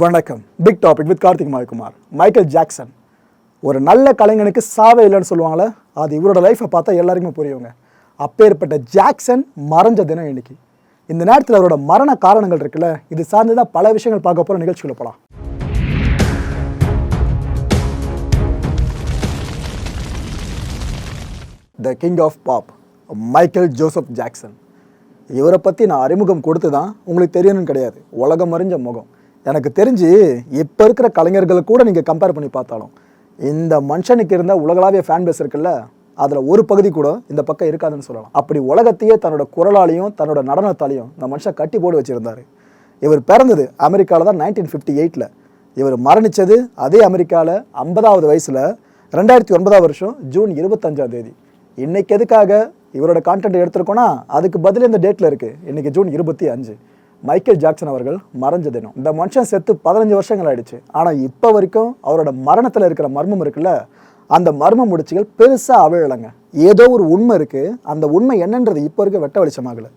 வணக்கம். Big topic with Karthik Mayakumar. Michael Jackson ஒரு நல்ல கலைஞனுக்கு சாவே இல்லைன்னு சொல்லுவாங்களே அது இவரோட லைஃப்பை பார்த்தா எல்லாருக்குமே புரியுங்க. அப்பேற்பட்ட ஜாக்சன் மறைஞ்ச தினம் இன்னைக்கு. இந்த நேரத்தில் அவரோட மரண காரணங்கள் இருக்குல்ல இது சார்ந்து தான் பல விஷயங்கள் பார்க்க போகிற நிகழ்ச்சிகளை போகலாம் the king of pop Michael Joseph Jackson இவரை பற்றி நான் அறிமுகம் கொடுத்து தான் உங்களுக்கு தெரியணும்னு கிடையாது. உலகம் அறிஞ்ச முகம். எனக்கு தெரிஞ்சு இப்போ இருக்கிற கலைஞர்களை கூட நீங்கள் கம்பேர் பண்ணி பார்த்தாலும் இந்த மனுஷனுக்கு இருந்த உலகளாவிய ஃபேன் பேஸ் இருக்குல்ல அதில் ஒரு பகுதி கூட இந்த பக்கம் இருக்காதுன்னு சொல்லலாம். அப்படி உலகத்தையே தன்னோட குரலாலையும் தன்னோட நடனத்தாலையும் இந்த மனுஷன் கட்டி போட்டு வச்சுருந்தார். இவர் பிறந்தது அமெரிக்காவில் தான் நைன்டீன் ஃபிஃப்டி எயிட்டில் இவர் மரணித்தது அதே அமெரிக்காவில் ஐம்பதாவது வயசில் ரெண்டாயிரத்தி ஒன்பதாம் வருஷம் ஜூன் இருபத்தஞ்சாம் தேதி. இன்றைக்கு எதுக்காக இவரோட கான்டென்ட் எடுத்திருக்கோன்னா அதுக்கு பதில் இந்த டேட்டில் இருக்குது இன்றைக்கி ஜூன் இருபத்தி அஞ்சு. மைக்கேல் ஜாக்சன் அவர்கள் மறைஞ்ச தினம். இந்த மனுஷன் செத்து பதினஞ்சு வருஷங்கள் ஆயிடுச்சு. ஆனால் இப்போ வரைக்கும் அவரோட மரணத்தில் இருக்கிற மர்மம் இருக்குல்ல அந்த மர்ம முடிச்சுகள் பெருசாக அவிழலைங்க. ஏதோ ஒரு உண்மை இருக்குது அந்த உண்மை என்னன்றது இப்போ இருக்க வெட்ட வெளிச்சமாகலை.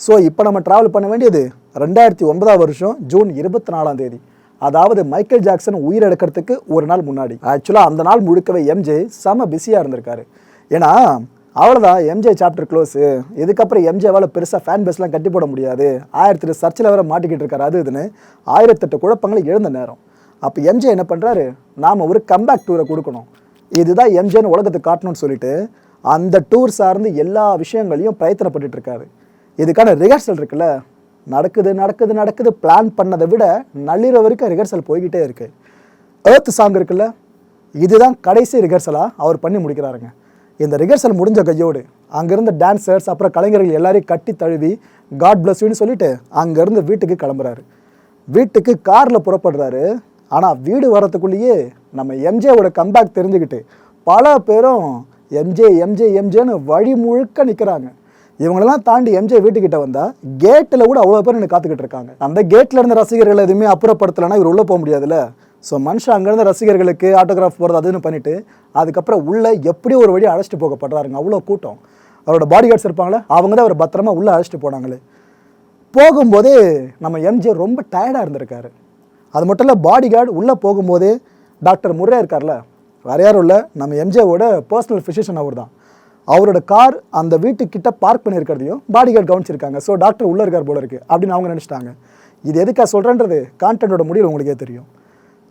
ஸோ இப்போ நம்ம ட்ராவல் பண்ண வேண்டியது ரெண்டாயிரத்தி ஒன்பதாம் வருஷம் ஜூன் இருபத்தி நாலாம் தேதி. அதாவது மைக்கேல் ஜாக்சன் உயிரிழக்கிறதுக்கு ஒரு நாள் முன்னாடி. ஆக்சுவலாக அந்த நாள் முழுக்கவே எம்ஜே செம பிஸியாக இருந்திருக்காரு. ஏன்னா அவ்வளோதான் எம்ஜே சாப்டர் க்ளோஸு இதுக்கப்புறம் எம்ஜேவால் பெருசாக ஃபேன் பேஸ்லாம் கட்டி போட முடியாது. ஆயிரத்தி சர்ச்சில் வேறு மாட்டிக்கிட்டு இருக்காரு. அது இதுன்னு ஆயிரத்தெட்டு குழப்பங்களை எழுந்த நேரம். அப்போ எம்ஜே என்ன பண்ணுறாரு நாம் ஒரு கம்பேக் டூரை கொடுக்கணும். இதுதான் எம்ஜேன்னு உலகத்துக்கு காட்டணும்னு சொல்லிட்டு அந்த டூர் சார்ந்து எல்லா விஷயங்களையும் பிரயத்தனப்பட்டு இருக்காரு. இதுக்கான ரிஹர்சல் இருக்குல்ல? நடக்குது நடக்குது நடக்குது. பிளான் பண்ணதை விட நள்ளிரவு வரைக்கும் ரிஹர்சல் போய்கிட்டே இருக்குது ஏர்த் சாங் இருக்குல்ல? இதுதான் கடைசி ரிஹர்சலாக அவர் பண்ணி முடிக்கிறாருங்க. இந்த ரிகர்சல் முடிஞ்ச கையோடு அங்கேருந்த டான்சர்ஸ் அப்புறம் கலைஞர்கள் எல்லாரையும் கட்டி தழுவி காட் பிளஸ் யூன்னு சொல்லிட்டு அங்கேருந்து வீட்டுக்கு கிளம்புறாரு. வீட்டுக்கு காரில் புறப்படுறாரு. ஆனால் வீடு வரத்துக்குள்ளேயே நம்ம எம்ஜேவோட கம்பேக் தெரிஞ்சுக்கிட்டு பல பேரும் எம்ஜே எம்ஜே எம்ஜேன்னு வழி முழுக்க நிற்கிறாங்க இவங்களெல்லாம் தாண்டி எம்ஜே வீட்டுக்கிட்ட வந்தா கேட்டில் கூட அவ்வளோ பேர் நின்று காத்துக்கிட்டு இருக்காங்க. அந்த கேட்டில் இருந்த ரசிகர்கள் எதுவுமே அப்புறப்படுத்தலைன்னா இவர் உள்ளே போக முடியாதுல்ல? ஸோ மனுஷன் அங்கேருந்து ரசிகர்களுக்கு ஆட்டோகிராஃப் போகிறது அதுன்னு பண்ணிவிட்டு அதுக்கப்புறம் உள்ளே எப்படியோ ஒரு வழி அழைச்சிட்டு போகப்படுறாருங்க. அவ்வளோ கூட்டம். அவரோட பாடி கார்ட்ஸ் இருப்பாங்களே அவங்க தான் அவர் பத்திரமா உள்ளே அழைச்சிட்டு போனாங்களே. போகும்போதே நம்ம எம்ஜே ரொம்ப டயர்டாக இருந்திருக்காரு. அது மட்டும் இல்லை பாடி கார்டு உள்ளே போகும்போதே டாக்டர் முர்ரே இருக்கார்ல வேறு யாரும் இல்லை நம்ம எம்ஜேவோட பர்சனல் ஃபிசிஷியன் அவர் தான். அவரோட கார் அந்த வீட்டுக்கிட்ட பார்க் பண்ணியிருக்கிறதையும் பாடி கார்டு கவனிச்சிருக்காங்க. ஸோ டாக்டர் உள்ளே இருக்கார் போல இருக்குது அப்படின்னு அவங்க நினச்சிட்டாங்க. இது எதுக்காக சொல்கிறேன்றது கான்டென்ட்டோட முடிவு உங்களுக்கே தெரியும்.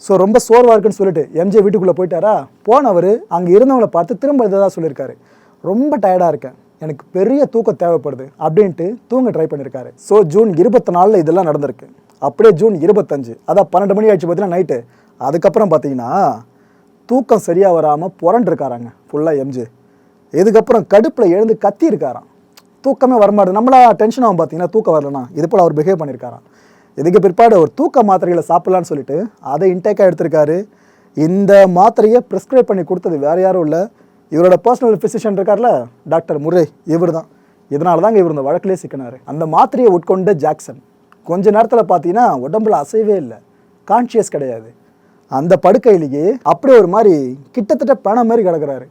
ஸோ ரொம்ப சோர்வாக இருக்குன்னு சொல்லிட்டு எம்ஜே வீட்டுக்குள்ளே போயிட்டாரா? போனவர் அங்கே இருந்தவங்களை பார்த்து திரும்ப இதை சொல்லியிருக்காரு. ரொம்ப டயர்டாக இருக்கேன். எனக்கு பெரிய தூக்கம் தேவைப்படுது அப்படின்ட்டு தூங்க ட்ரை பண்ணியிருக்காரு. ஸோ ஜூன் இருபத்தி நாலில் இதெல்லாம் நடந்திருக்கு. அப்படியே ஜூன் இருபத்தஞ்சு. அதான் பன்னெண்டு மணி ஆயிடுச்சு பார்த்தீங்கன்னா நைட்டு அதுக்கப்புறம் பார்த்தீங்கன்னா தூக்கம் சரியாக வராமல் புரண்டிருக்காராங்க. ஃபுல்லாக எம்ஜே இதுக்கப்புறம் கடுப்பில் எழுந்து கத்தி இருக்காராம் தூக்கமே வரமாட்டேது நம்மளா டென்ஷன் ஆகும் பார்த்தீங்கன்னா தூக்கம் வரலனா. இது போல் அவர் பிஹேவ் பண்ணியிருக்காராம். இதுக்கு பிற்பாடு ஒரு தூக்க மாத்திரைகளை சாப்பிட்லான்னு சொல்லிட்டு அதை இன்டேக்காக எடுத்திருக்காரு. இந்த மாத்திரையை ப்ரிஸ்கிரைப் பண்ணி கொடுத்தது வேறு யாரும் இல்லை. இவரோட பர்சனல் ஃபிசிஷியன் இருக்கார்ல டாக்டர் முரே இவர் தான் இதனால தாங்க இவர் இந்த வழக்கிலே சிக்கினார். அந்த மாத்திரையை உட்கொண்ட ஜாக்சன் கொஞ்ச நேரத்தில் பார்த்தீங்கன்னா உடம்புல அசைவே இல்லை. கான்ஷியஸ் கிடையாது. அந்த படுக்கையிலேயே அப்படியே ஒரு மாதிரி கிட்டத்தட்ட பணம் மாதிரி கிடக்குறாரு.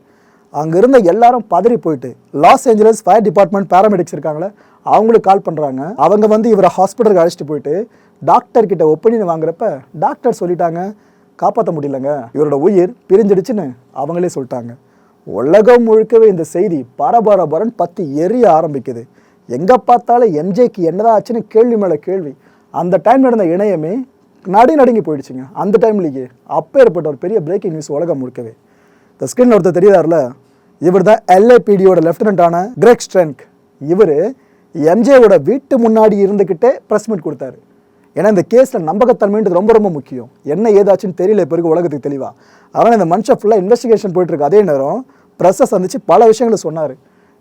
அங்கே இருந்த எல்லாரும் பதறி போயிட்டு Los Angeles fire department paramedics இருக்காங்களே அவங்களுக்கு கால் பண்ணுறாங்க அவங்க வந்து இவரை ஹாஸ்பிட்டலுக்கு அழைச்சிட்டு போயிட்டு டாக்டர் கிட்ட ஒப்பீனியன் வாங்குறப்ப டாக்டர் சொல்லிட்டாங்க காப்பாற்ற முடியலங்க. இவரோட உயிர் பிரிஞ்சிடுச்சுன்னு அவங்களே சொல்லிட்டாங்க. உலகம் முழுக்கவே இந்த செய்தி பரபரபரன் பத்தி எரிய ஆரம்பிக்குது. எங்கே பார்த்தாலும் எம்ஜேக்கு என்னதான் ஆச்சுன்னு கேள்வி மேலே கேள்வி. அந்த டைம் நடந்த இணையமே நடு நடுங்கி போயிடுச்சுங்க. அந்த டைம்லேயே அப்பேற்பட்ட ஒரு பெரிய பிரேக்கிங் நியூஸ் உலகம் முழுக்கவே. இந்த ஸ்க்ரீனில் ஒருத்தர் தெரியுதாருல இவர் தான் எல்ஏபிடியோட லெஃப்டினண்டான கிரெக் ஸ்ட்ரென்க் இவர் எம்ஜேவோட வீட்டு முன்னாடி இருந்துக்கிட்டே ப்ரெஸ் மீட் கொடுத்தாரு. ஏன்னா இந்த கேஸில் நம்பகத்தன்மைன்றது ரொம்ப ரொம்ப முக்கியம். என்ன ஏதாச்சுன்னு தெரியல இப்போ இருக்க உலகத்துக்கு தெளிவாக அதனால் இந்த மனுஷன் ஃபுல்லாக இன்வெஸ்டிகேஷன் போயிட்டுருக்கு. அதே நேரம் ப்ரெஸ்ஸை சந்திச்சு பல விஷயங்களை சொன்னார்.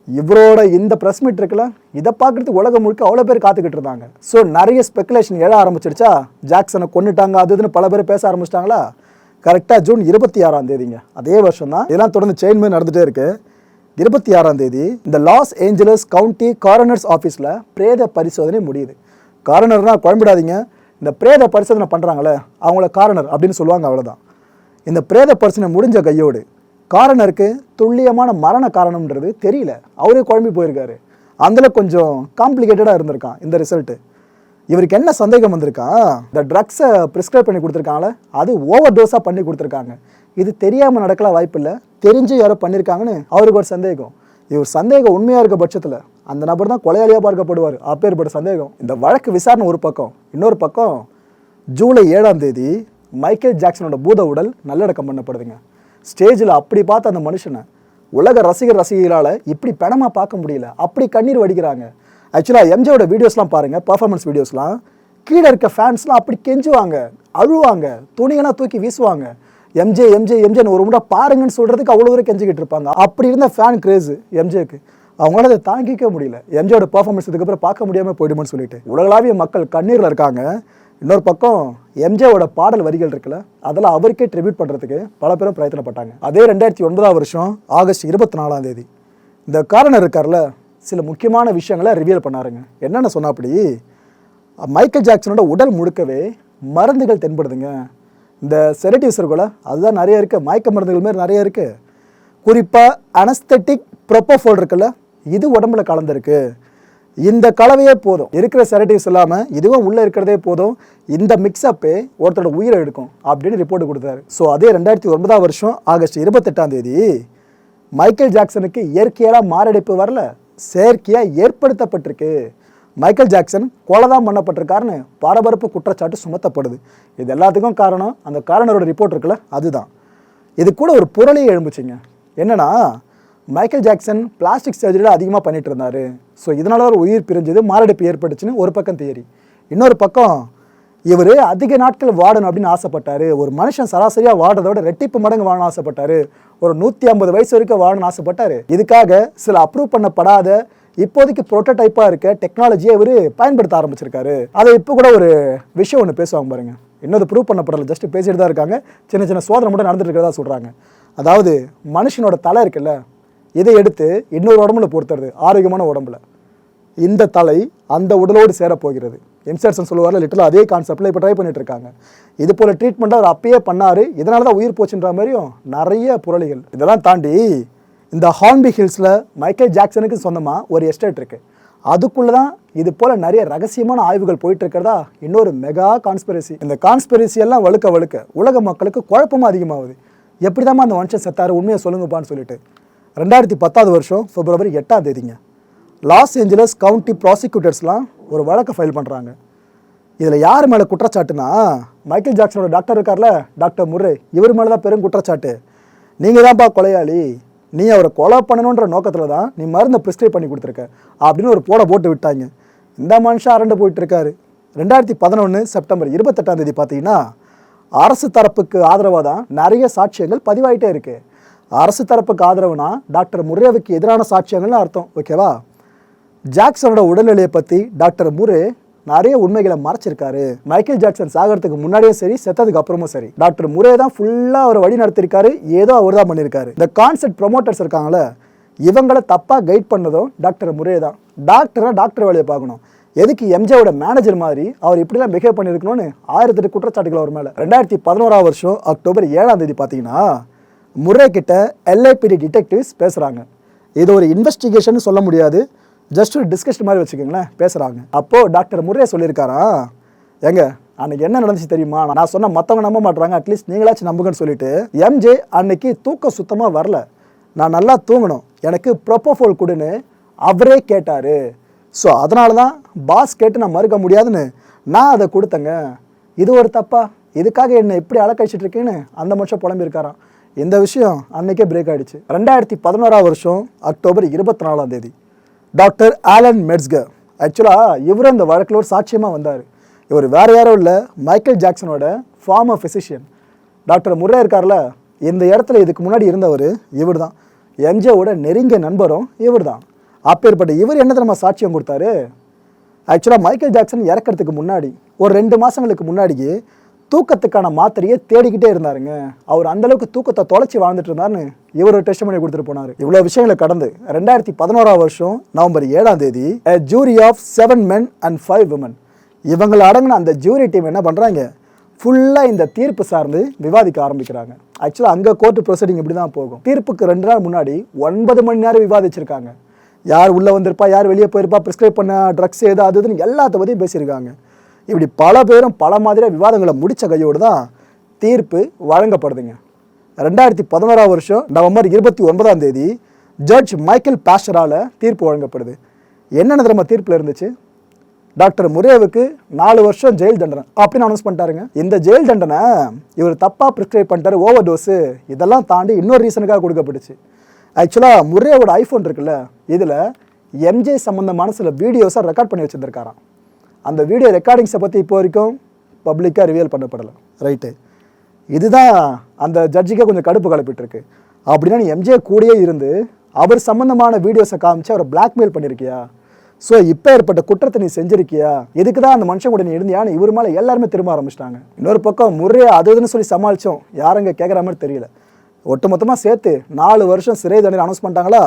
இவரோட இந்த ப்ரெஸ் மீட் இருக்குல்ல இதை பார்க்குறதுக்கு உலகம் முழுக்க அவ்வளோ பேர் காத்துக்கிட்டு இருந்தாங்க. ஸோ நிறைய ஸ்பெகுலேஷன் எழ ஆரம்பிச்சிருச்சா? ஜாக்சனை கொண்டுட்டாங்க அது இதுன்னு பல பேர் பேச ஆரம்பிச்சிட்டாங்களா? கரெக்டாக ஜூன் இருபத்தி ஆறாம் தேதிங்க. அதே வருஷம் தான் இதெல்லாம் தொடர்ந்து செயின் மாதிரி நடந்துகிட்டே இருக்குது இருபத்தி ஆறாம் தேதி இந்த லாஸ் ஏஞ்சலஸ் கவுண்டி காரனர்ஸ் ஆஃபீஸில் பிரேத பரிசோதனை முடியுது. காரணர்னா குழம்பிடாதீங்க. இந்த பிரேத பரிசோதனை பண்ணுறாங்களே அவங்கள காரணர் அப்படின்னு சொல்லுவாங்க அவ்வளோதான் இந்த பிரேத பரிசோதனை முடிஞ்ச கையோடு காரணருக்கு துல்லியமான மரண காரணம்ன்றது தெரியல. அவரே குழம்பி போயிருக்காரு. அதில் கொஞ்சம் காம்ப்ளிகேட்டடாக இருந்திருக்கான் இந்த ரிசல்ட்டு இவருக்கு என்ன சந்தேகம் வந்திருக்கா? இந்த ட்ரக்ஸை ப்ரிஸ்கிரைப் பண்ணி கொடுத்துருக்காங்களே அது ஓவர் டோஸாக பண்ணி கொடுத்துருக்காங்க. இது தெரியாமல் நடக்கலாம் வாய்ப்பு இல்லை தெரிஞ்சு யாரோ பண்ணியிருக்காங்கன்னு அவருக்கு ஒரு சந்தேகம். இவர் சந்தேகம் உண்மையாக இருக்க பட்சத்தில் அந்த நபர் தான் கொலையாளியாக பார்க்கப்படுவார். அப்பேற்பட்ட சந்தேகம். இந்த வழக்கு விசாரணை ஒரு பக்கம். இன்னொரு பக்கம் ஜூலை ஏழாம் தேதி மைக்கேல் ஜாக்சனோட பூத உடல் நல்லடக்கம் பண்ணப்படுதுங்க. ஸ்டேஜில் அப்படி பார்த்த அந்த மனுஷனை உலக ரசிகர் ரசிகர்களால் இப்படி பணமாக பார்க்க முடியல. அப்படி கண்ணீர் வடிக்கிறாங்க. ஆக்சுவலாக எம்ஜியோட வீடியோஸ்லாம் பாருங்கள் பர்ஃபார்மன்ஸ் வீடியோஸ்லாம் கீழே இருக்க ஃபேன்ஸ்லாம் அப்படி கெஞ்சுவாங்க அழுவாங்க துணியெல்லாம் தூக்கி வீசுவாங்க. எம்ஜே எம்ஜே எம்ஜேன்னு ஒரு முறை பாருங்கன்னு சொல்கிறதுக்கு அவ்வளோ தூரம் கெஞ்சிக்கிட்டு இருப்பாங்க. அப்படி இருந்த ஃபேன் கிரேஸு எம்ஜேக்கு அவங்களால அதை தாங்கிக்க முடியல. எம்ஜியோட பர்ஃபார்மன்ஸ் இதுக்கப்புறம் பார்க்க முடியாமல் போயிடுமோன்னு சொல்லிட்டு. உலகளாவிய மக்கள் கண்ணீரில் இருக்காங்க. இன்னொரு பக்கம் எம்ஜேவோட பாடல் வரிகள் இருக்குல்ல அதெல்லாம் அவருக்கே ட்ரிபியூட் பண்ணுறதுக்கு பல பேரும் பிரயத்தனப்பட்டாங்க. அதே ரெண்டாயிரத்தி ஒன்பதாம் வருஷம் ஆகஸ்ட் இருபத்தி நாலாம் தேதி. இந்த காரணம் இருக்கார்ல சில முக்கியமான விஷயங்களை ரிவீல் பண்ணாருங்க. என்னென்ன சொன்னா அப்படி மைக்கேல் ஜாக்சனோட உடல் முழுக்கவே மருந்துகள் தென்படுதுங்க. இந்த செரட்டிவ்ஸ் இருக்குல்ல அதுதான் நிறைய இருக்குது மயக்க மருந்துகள் மாதிரி நிறைய இருக்குது குறிப்பாக அனஸ்தட்டிக் ப்ரொப்போஃபோல் இருக்குல்ல இது உடம்புல கலந்துருக்கு. இந்த கலவையே போதும். இருக்கிற செரட்டிவ்ஸ் இல்லாமல் இதுவும் உள்ளே இருக்கிறதே போதும். இந்த மிக்ஸ்அப்பே ஒருத்தரோட உயிரை எடுக்கும் அப்படின்னு ரிப்போர்ட் கொடுத்தாரு. ஸோ அதே ரெண்டாயிரத்தி ஒன்பதாம் வருஷம் ஆகஸ்ட் இருபத்தெட்டாம் தேதி மைக்கேல் ஜாக்சனுக்கு இயற்கையாக மாரடைப்பு வரல செயற்கையாக ஏற்படுத்தப்பட்டிருக்கு. மைக்கேல் ஜாக்சன் கொலை தான் பண்ணப்பட்டிருக்காருன்னு பரபரப்பு குற்றச்சாட்டு சுமத்தப்படுது. இது எல்லாத்துக்கும் காரணம் அந்த காரணரோட ரிப்போர்ட் இருக்குல்ல அதுதான். இது கூட ஒரு புரளையே எழும்புச்சுங்க. என்னென்னா மைக்கேல் ஜாக்சன் பிளாஸ்டிக் சர்ஜரியில் அதிகமாக பண்ணிட்டு இருந்தார் ஸோ இதனால் ஒரு உயிர் பிரிஞ்சது மாரடைப்பு ஏற்பட்டுச்சுன்னு ஒரு பக்கம் தியரி இன்னொரு பக்கம் இவர் அதிக நாட்கள் வாடணும் அப்படின்னு ஆசைப்பட்டாரு. ஒரு மனுஷன் சராசரியாக வாடுறத விட ரெட்டிப்பு மடங்கு வாழணும் ஆசைப்பட்டார். ஒரு நூற்றி ஐம்பது வயசு வரைக்கும் வாழணும்னு ஆசைப்பட்டார். இதுக்காக சில அப்ரூவ் பண்ணப்படாத இப்போதைக்கு ப்ரோட்டோடைப்பாக இருக்க டெக்னாலஜியை இவர் பயன்படுத்த ஆரம்பிச்சிருக்காரு. அதை இப்போ கூட ஒரு விஷயம் ஒன்று பேசுவாங்க பாருங்க. இன்னும் ப்ரூவ் பண்ணப்படல ஜஸ்ட் பேசிட்டு தான் இருக்காங்க. சின்ன சின்ன சோதனை மட்டும் நடந்துட்டு இருக்கிறதா சொல்கிறாங்க அதாவது மனுஷனோட தலை இருக்குல்ல இதை எடுத்து இன்னொரு உடம்புல பொறுத்துறது ஆரோக்கியமான உடம்புல. இந்த தலை அந்த உடலோடு சேரப்போகிறது. இன்சர்ஷன் சொல்லுவார்ல லிட்டில் அதே கான்செப்டில் இப்போ ட்ரை பண்ணிட்டு இருக்காங்க. இது போல் ட்ரீட்மெண்ட்டை அவர் அப்பயே பண்ணார். இதனால தான் உயிர் போச்சுன்ற மாதிரியும் நிறைய புரளிகள். இதெல்லாம் தாண்டி இந்த ஹார்ன்பி ஹில்ஸில் மைக்கேல் ஜாக்சனுக்கு சொந்தமாக ஒரு எஸ்டேட் இருக்குது அதுக்குள்ளே தான் இது போல் நிறைய ரகசியமான ஆய்வுகள் போயிட்டு இருக்கிறதா இன்னொரு மெகா கான்ஸ்பிரசி இந்த கான்ஸ்பிரசி எல்லாம் வழுக்க வழுக்க உலக மக்களுக்கு குழப்பமும் அதிகமாகுது. எப்படி அந்த மனுஷன் செத்தாரு? உண்மையை சொல்லுங்கப்பான்னு சொல்லிட்டு. ரெண்டாயிரத்தி பத்தாவது வருஷம் பிப்ரவரி எட்டாம் தேதிங்க. லாஸ் ஏஞ்சலஸ் கவுண்டி ப்ராசிக்யூட்டர்ஸ்லாம் ஒரு வழக்கை ஃபைல் பண்ணுறாங்க இதில் யார் மேலே குற்றச்சாட்டுனா மைக்கேல் ஜாக்சனோட டாக்டர் இருக்கார்ல டாக்டர் முர்ரே. இவர் மேலே தான் பெரும் குற்றச்சாட்டு. நீங்கள் தான்ப்பா கொலையாளி. நீ அவரை கொலை பண்ணணுன்ற நோக்கத்தில் தான் நீ மருந்தை ப்ரிஸ்கிரைப் பண்ணி கொடுத்துருக்க. அப்படின்னு ஒரு போட போட்டு விட்டாங்க. இந்த மனுஷன் அரண்டு போயிட்டுருக்காரு. ரெண்டாயிரத்தி பதினொன்று செப்டம்பர் இருபத்தெட்டாம் தேதி பார்த்தீங்கன்னா அரசு தரப்புக்கு ஆதரவாக தான் நிறைய சாட்சியங்கள் பதிவாயிட்டே இருக்கு. அரசு தரப்புக்கு ஆதரவுனா டாக்டர் முர்ரேவுக்கு எதிரான சாட்சியங்கள்னு அர்த்தம். ஓகேவா? ஜாக்சனோட உடல்நிலையை பற்றி டாக்டர் முரே நிறைய உண்மைகளை மறைச்சிருக்காரு. மைக்கேல் ஜாக்சன் சாகிறதுக்கு முன்னாடியும் சரி செத்ததுக்கு அப்புறமும் சரி. டாக்டர் முரே தான் ஃபுல்லாக அவர் வழி நடத்திருக்காரு. ஏதோ அவர் தான் பண்ணியிருக்காரு இந்த கான்செப்ட் ப்ரொமோட்டர்ஸ் இருக்காங்களே இவங்களை தப்பாக கைட் பண்ணதும் டாக்டர் முரே தான். டாக்டராக டாக்டர் வேலையை பார்க்கணும். எதுக்கு எம்ஜேவோட மேனேஜர் மாதிரி அவர் இப்படிலாம் பிஹேவ் பண்ணியிருக்கணும்னு ஆயிரத்தெட்டு குற்றச்சாட்டுகள் அவர் மேலே. ரெண்டாயிரத்தி பதினோராம் வருஷம் அக்டோபர் ஏழாம் தேதி பார்த்தீங்கன்னா முரே கிட்ட எல்ஐபிடி டிடெக்டிவ்ஸ் பேசுகிறாங்க இது ஒரு இன்வெஸ்டிகேஷன் சொல்ல முடியாது. ஜஸ்ட் ஒரு டிஸ்கஷன் மாதிரி வச்சுக்கோங்களேன் பேசுகிறாங்க அப்போது டாக்டர் முரே சொல்லியிருக்காரா? ஏங்க அன்னைக்கு என்ன நடந்துச்சு தெரியுமா? நான் சொன்ன மற்றவங்க நம்ப மாட்டுறாங்க அட்லீஸ்ட் நீங்களாச்சும் நம்புங்கன்னு சொல்லிட்டு எம்ஜே அன்னைக்கு தூக்கம் சுத்தமாக வரல. நான் நல்லா தூங்கணும். எனக்கு ப்ரொப்போஃபோல் கொடுன்னு அவரே கேட்டார். ஸோ அதனால தான் பாஸ் கேட்டு நான் மறுக்க முடியாதுன்னு நான் அதை கொடுத்தேங்க. இது ஒரு தப்பா? இதுக்காக என்னை எப்படி அலக்கழிச்சிட்டு இருக்கேன்னு அந்த மனுஷன் புலம்பியிருக்காராம். இந்த விஷயம் அன்னைக்கே பிரேக் ஆகிடுச்சு ரெண்டாயிரத்தி பதினோராம் வருஷம் அக்டோபர் இருபத்தி நாலாம் தேதி. டாக்டர் ஆலன் மெட்ஸ்கர் ஆக்சுவலாக இவரும் அந்த வழக்கில் ஒரு சாட்சியமாக வந்தார். இவர் வேறு யாரும் இல்லை மைக்கேல் ஜாக்சனோட ஃபார்மர் ஃபிசிஷியன் டாக்டர் முர்ரே இருக்கார்ல இந்த இடத்துல இதுக்கு முன்னாடி இருந்தவர் இவர் தான் எம்ஜேவோட நெருங்கிய நண்பரும் இவர் தான் அப்பேற்பட்ட இவர் என்ன தெரியுமா சாட்சியம் கொடுத்தாரு? ஆக்சுவலாக மைக்கேல் ஜாக்சன் இறக்கறதுக்கு முன்னாடி ஒரு ரெண்டு மாதங்களுக்கு முன்னாடியே தூக்கத்துக்கான மாத்திரையை தேடிக்கிட்டே இருந்தாருங்க. அவர் அந்தளவுக்கு தூக்கத்தை தொலைச்சி வாழ்ந்துட்டு இருந்தார்னு இவர் ஒரு டெஸ்ட் பண்ணி கொடுத்துட்டு போனார். இவ்வளோ விஷயங்களை கடந்து ரெண்டாயிரத்தி பதினோராம் வருஷம் நவம்பர் ஏழாம் தேதி jury of seven men and five women இவங்களை அடங்கின அந்த ஜூரி டீம் என்ன பண்ணுறாங்க ஃபுல்லாக இந்த தீர்ப்பு சார்ந்து விவாதிக்க ஆரம்பிக்கிறாங்க. ஆக்சுவலாக அங்கே கோர்ட்டு ப்ரொசீடிங் இப்படி தான் போகும். தீர்ப்புக்கு ரெண்டு நாள் முன்னாடி ஒன்பது மணி நேரம் விவாதிச்சிருக்காங்க. யார் உள்ளே வந்திருப்பா யார் வெளியே போயிருப்பா ப்ரிஸ்கிரைப் பண்ண ட்ரக்ஸ் ஏதோ அது இதுன்னு எல்லாத்த பற்றியும் பேசியிருக்காங்க. இப்படி பல பேரும் பல மாதிரியாக விவாதங்களை முடித்த கையோடு தான் தீர்ப்பு வழங்கப்படுதுங்க. ரெண்டாயிரத்தி பதினோராம் வருஷம் நவம்பர் இருபத்தி ஒன்பதாம் தேதி ஜட்ஜ் மைக்கேல் பாஸ்டரால் தீர்ப்பு வழங்கப்படுது. என்னென்ன தெரியுமா தீர்ப்பில் இருந்துச்சு? டாக்டர் முரேவுக்கு நாலு வருஷம் ஜெயில் தண்டனை. அப்படின்னு அனௌன்ஸ் பண்ணிட்டாருங்க. இந்த ஜெயில் தண்டனை இவர் தப்பாக ப்ரிஸ்கிரைப் பண்ணிட்டாரு ஓவர் டோஸு இதெல்லாம் தாண்டி இன்னொரு ரீசனுக்காக கொடுக்கப்பட்டுச்சு. ஆக்சுவலாக முரேவோட ஐஃபோன் இருக்குல்ல இதில் எம்ஜே சம்மந்தமான சில வீடியோஸை ரெக்கார்ட் பண்ணி வச்சுருந்துருக்காராம். அந்த வீடியோ ரெக்கார்டிங்ஸை பற்றி இப்போ வரைக்கும் பப்ளிக்காக ரிவியல் பண்ணப்படலை. ரைட்டு இதுதான் அந்த ஜட்ஜிக்கே கொஞ்சம் கடுப்பு கலப்பிட்டுருக்கு. அப்படின்னா நீ எம்ஜே கூடயே இருந்து அவர் சம்மந்தமான வீடியோஸை காமிச்சு அவரை பிளாக்மெயில் பண்ணியிருக்கியா ஸோ இப்போ ஏற்பட்ட குற்றத்தை நீ செஞ்சிருக்கியா? எதுக்கு தான் அந்த மனுஷன் கூட நீ இருந்தியான்னு இவர் மேலே எல்லாருமே திரும்ப ஆரம்பிச்சிட்டாங்க. இன்னொரு பக்கம் முறையா அது இதுன்னு சொல்லி சமாளித்தோம் யாருங்க கேட்குற மாதிரி தெரியல. ஒட்டுமொத்தமாக சேர்த்து நாலு வருஷம் சிறை தண்டனை அனௌன்ஸ் பண்ணிட்டாங்களா?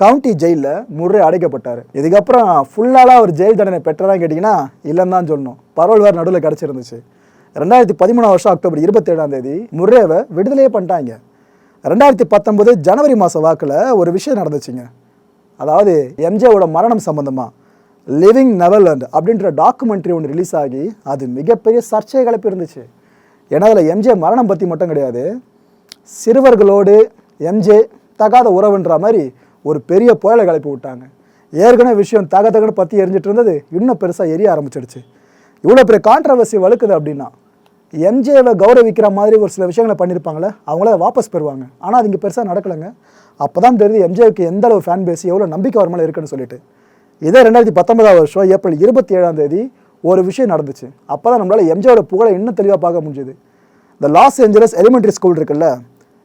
கவுண்டி ஜெயிலில் முறை அடைக்கப்பட்டார். இதுக்கப்புறம் ஃபுல்லாலாம் அவர் ஜெயில் தண்டனை பெற்றதா கேட்டிங்கன்னா இல்லைன்னு தான் சொல்லணும். பரவல் வேறு நடுவில் கிடச்சிருந்துச்சு. ரெண்டாயிரத்தி பதிமூணாம் வருஷம் அக்டோபர் இருபத்தேழாம் தேதி முர்ரேவை விடுதலையே பண்ணிட்டாங்க. ரெண்டாயிரத்தி பத்தொன்பது ஜனவரி மாதம் வாக்கில் ஒரு விஷயம் நடந்துச்சுங்க. அதாவது எம்ஜேவோட மரணம் சம்மந்தமாக லிவிங் நெவர்லாண்ட் அப்படின்ற டாக்குமெண்ட்ரி ஒன்று ரிலீஸ் ஆகி அது மிகப்பெரிய சர்ச்சையை கிளப்பி இருந்துச்சு. ஏன்னா அதில் எம்ஜே மரணம் பற்றி மட்டும் கிடையாது. சிறுவர்களோடு எம்ஜே தகாத உறவுன்ற மாதிரி ஒரு பெரிய புயலை கிளப்பி விட்டாங்க. ஏற்கனவே விஷயம் தக தகன்னு பற்றி எரிஞ்சிட்டு இருந்தது இன்னும் பெருசாக எரிய ஆரம்பிச்சிடுச்சு. இவ்வளோ பெரிய கான்ட்ரவர்சி வலுக்குது அப்படின்னா எம்ஜேவை கௌரவிக்கிற மாதிரி ஒரு சில விஷயங்களை பண்ணியிருப்பாங்களே அவங்கள அதை வாபஸ் பெறுவாங்க. ஆனால் அது இங்கே பெருசாக நடக்கலைங்க. அப்போ தான் தெரியுது எம்ஜேவுக்கு எந்த அளவு ஃபேன் பேஸ் எவ்வளோ நம்பிக்கை அவர் மேலே இருக்குன்னு சொல்லிட்டு. இதே ரெண்டாயிரத்தி பத்தொன்பதாம் வருஷம் ஏப்ரல் இருபத்தி ஏழாம் தேதி ஒரு விஷயம் நடந்துச்சு. அப்போ தான் நம்மளால் எம்ஜேவோட புகழை இன்னும் தெளிவாக பார்க்க முடிஞ்சுது. இந்த லாஸ் ஏஞ்சலஸ் எலிமெண்ட்ரி ஸ்கூல் இருக்குல்ல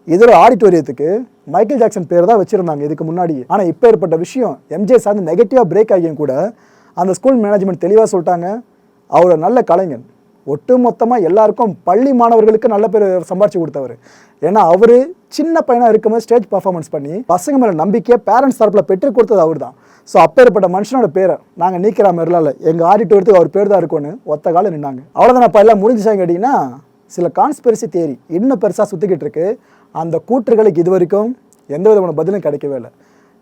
இதோட ஆடிட்டோரியத்துக்கு மைக்கேல் ஜாக்சன் பேர் தான் வச்சுருந்தாங்க இதுக்கு முன்னாடி ஆனால் இப்போ ஏற்பட்ட விஷயம் எம்ஜே சார்ந்து நெகட்டிவாக பிரேக் ஆகியும் கூட அந்த ஸ்கூல் மேனேஜ்மெண்ட் தெளிவாக சொல்லிட்டாங்க. அவர் நல்ல கலைஞன் ஒட்டு மொத்தமாக எல்லாருக்கும் பள்ளி மாணவர்களுக்கு நல்ல பேர் சம்பாரிச்சு கொடுத்தவர். ஏன்னா அவர் சின்ன பையனாக இருக்கும்போது ஸ்டேஜ் பர்ஃபார்மன்ஸ் பண்ணி பசங்க மேலே நம்பிக்கையை பேரண்ட்ஸ் தரப்பில் பெற்று கொடுத்தது அவர் தான் ஸோ அப்பேற்பட்ட மனுஷனோட பேரை நாங்கள் நீக்கிற மாதிரிலாம் இல்லை எங்கள் ஆடிட்டோரியத்துக்கு அவர் பேர் தான் இருக்கும்னு ஒத்த காலம் நின்னாங்க. அவ்வளோதான் அப்போ எல்லாம் முடிஞ்சாங்க கேட்டிங்கன்னா சில கான்ஸ்பெரிசி தேரி இன்னும் பெருசாக சுற்றிக்கிட்டு இருக்கு. அந்த கூற்றுகளுக்கு இது வரைக்கும் எந்த விதமான பதிலும் கிடைக்கவே இல்லை.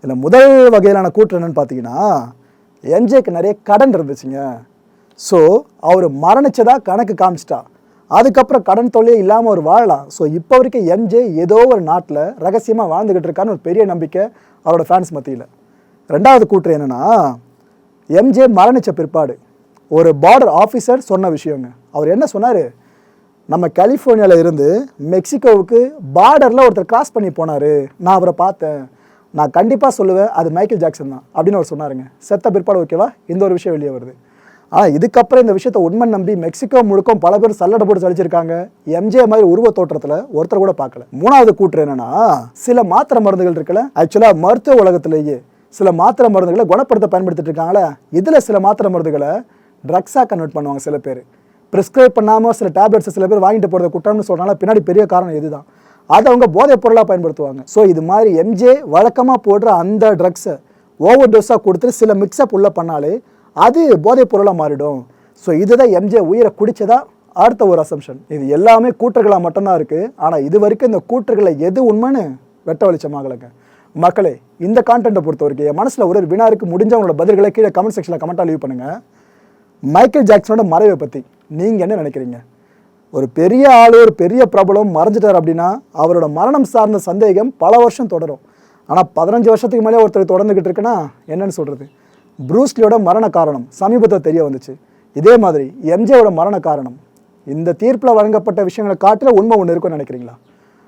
இதில் முதல் வகையிலான கூற்று என்னென்னு பார்த்தீங்கன்னா எம்ஜேக்கு நிறைய கடன் இருந்துச்சுங்க. ஸோ அவர் மரணிச்சதாக கணக்கு காமிச்சிட்டா. அதுக்கப்புறம் கடன் தொல்லையே இல்லாமல் அவர் வாழலாம். ஸோ இப்போ வரைக்கும் எம்ஜே ஏதோ ஒரு நாட்டில் ரகசியமாக வாழ்ந்துக்கிட்டு இருக்கான்னு ஒரு பெரிய நம்பிக்கை அவரோட ஃபேன்ஸ் மத்தியில். ரெண்டாவது கூற்று என்னென்னா எம்ஜே மரணிச்ச பிற்பாடு ஒரு பார்டர் ஆஃபீஸர் சொன்ன விஷயங்க. அவர் என்ன சொன்னார்? நம்ம கலிஃபோர்னியாவில் இருந்து மெக்சிகோவுக்கு பார்டரில் ஒருத்தர் கிராஸ் பண்ணி போனார். நான் அவரை பார்த்தேன். நான் கண்டிப்பாக சொல்லுவேன் அது மைக்கேல் ஜாக்சன் தான் அப்படின்னு அவர் சொன்னாருங்க. செத்த பிற்பாடு ஓகேவா இந்த ஒரு விஷயம் வெளியே வருது. ஆனால் இதுக்கப்புறம் இந்த விஷயத்தை உண்மை நம்பி மெக்சிகோ முழுக்கம் பல பேர் சல்லடை போட்டு சலிச்சிருக்காங்க. எம்ஜே மாதிரி உருவ தோற்றத்தில் ஒருத்தர் கூட பார்க்கல. மூணாவது கூற்று என்னன்னா சில மாத்திரை மருந்துகள் இருக்குல்ல ஆக்சுவலாக மருத்துவ உலகத்திலேயே சில மாத்திரை மருந்துகளை குணப்படுத்த பயன்படுத்திட்டு இருக்காங்களே இதில் சில மாத்திரை மருந்துகளை ட்ரக்ஸாக கன்வெர்ட் பண்ணுவாங்க சில பேர். ப்ரிஸ்கிரைப் பண்ணாமல் சில டேப்லெட்ஸ் சில பேர் வாங்கிட்டு போகிறத குற்றம்னு சொல்கிறனால பின்னாடி பெரிய காரணம் இதுதான். அதை அவங்க போதைப் பொருளாக பயன்படுத்துவாங்க. ஸோ இது மாதிரி எம்ஜே வழக்கமாக போடுற அந்த ட்ரக்ஸை ஓவர் டோஸாக கொடுத்துட்டு சில மிக்ஸப் உள்ளே பண்ணாலே அது போதைப் பொருளாக மாறிடும். ஸோ இதுதான் எம்ஜே உயிரை குடிச்சதா? அடுத்த ஒரு அசம்ஷன் இது எல்லாமே கூற்றுகளாக மட்டும்தான் இருக்குது ஆனால் இது வரைக்கும் இந்த கூற்றுகளை எது உண்மைன்னு வெட்ட வெளிச்சமாகலைங்க மக்களே இந்த கான்டென்ட்டை பொறுத்த வரைக்கும் என் மனசில் ஒரு ஒரு வினாருக்கு முடிஞ்சவங்களோட பதில்களை கீழே கமெண்ட் செக்ஷனில் கமெண்ட்டாக லீவ் பண்ணுங்கள் மைக்கேல் ஜாக்சனோட மறைவை பற்றி நீங்கள் என்ன நினைக்கிறீங்க? ஒரு பெரிய ஆள் ஒரு பெரிய பிரபலம் மறைஞ்சிட்டார் அப்படின்னா அவரோட மரணம் சார்ந்த சந்தேகம் பல வருஷம் தொடரும். ஆனால் பதினஞ்சு வருஷத்துக்கு மேலே ஒருத்தர் தொடர்ந்துக்கிட்டு இருக்குன்னா என்னன்னு சொல்கிறது ப்ரூஸ்லியோட மரண காரணம் சமீபத்தில் தெரிய வந்துச்சு. இதே மாதிரி எம்ஜேவோட மரண காரணம் இந்த தீர்ப்பில் வழங்கப்பட்ட விஷயங்களை காட்டில் உண்மை ஒன்று இருக்கும்னு நினைக்கிறீங்களா?